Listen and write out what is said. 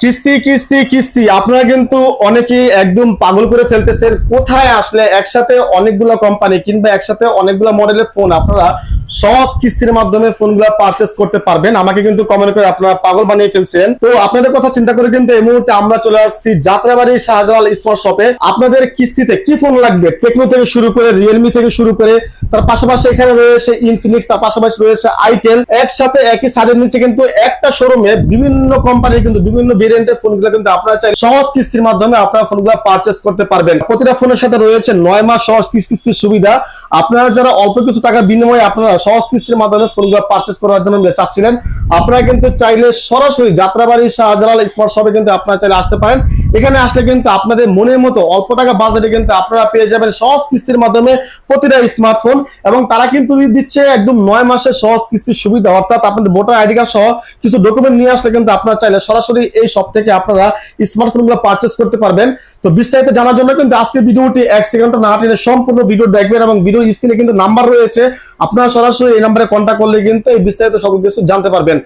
কিস্তি কিস্তি কিস্তি। আপনারা কিন্তু অনেকেই একদম পাগল করে ফেলতেছেন, কোথায় আসলে একসাথে অনেকগুলো কোম্পানি কিংবা একসাথে অনেকগুলো মডেলের ফোন আপনারা সহজ কিস্তির মাধ্যমে ফোনগুলো পারচেস করতে পারবেন। আমাকে কিন্তু কমেন্ট করে আপনারা পাগল বানিয়ে ফেলছেন। তো আপনাদের কথা চিন্তা করে কিন্তু এই মুহূর্তে আমরা চলে আসছি যাত্রাবাড়ি শাহজালাল স্মার্ট শপে। আপনাদের কিস্তিতে কি ফোন লাগবে? টেকনো থেকে শুরু করে রিয়েলমি থেকে শুরু করে, তার পাশাপাশি এখানে রয়েছে ইনফিনিক্স তার পাশাপাশি রয়েছে আইটেল একসাথে একই ছাদের নিচে কিন্তু একটা শোরুমে বিভিন্ন কোম্পানির কিন্তু বিভিন্ন ভেরিয়েন্টের ফোনগুলো কিন্তু আপনারা চাই সহজ কিস্তির মাধ্যমে আপনারা ফোনগুলো পারচেস করতে পারবেন। প্রতিটা ফোনের সাথে রয়েছে নয় মাস সহজ কিস- কিস্তির সুবিধা। আপনারা যারা অল্প কিছু টাকার বিনিময়ে আপনারা সহজ কিস্তির মাধ্যমে ফোনগুলো পারচেস করার জন্য চাচ্ছিলেন। আপনারা কিন্তু চাইলে সরাসরি যাত্রাবাড়ি শাহজালাল স্মার্ট শপে কিন্তু আপনারা চাইলে আসতে পারেন। এখানে আসলে কিন্তু আপনাদের মনের মতো অল্প টাকা বাজেটে কিন্তু আপনারা পেয়ে যাবেন সহজ কিস্তির মাধ্যমে প্রতিটা স্মার্টফোন এবং তারা কিন্তু দিচ্ছে একদম নয় মাসের সহজ কিস্তির সুবিধা, অর্থাৎ আপনাদের ভোটার আইডি কার্ড সহ কিছু ডকুমেন্ট নিয়ে আসলে কিন্তু আপনারা চাইলে সরাসরি এই শপ থেকে আপনারা স্মার্টফোনগুলো পারচেস করতে পারবেন। তো বিস্তারিত জানার জন্য কিন্তু আজকে ভিডিওটি এক সেকেন্ড না টেনে সম্পূর্ণ ভিডিও দেখবেন এবং ভিডিও স্ক্রিনে কিন্তু নাম্বার রয়েছে। আপনারা সরাসরি এই নাম্বারে কন্ট্যাক্ট করলে কিন্তু এই বিস্তারিত সব কিছু জানতে পারবেন।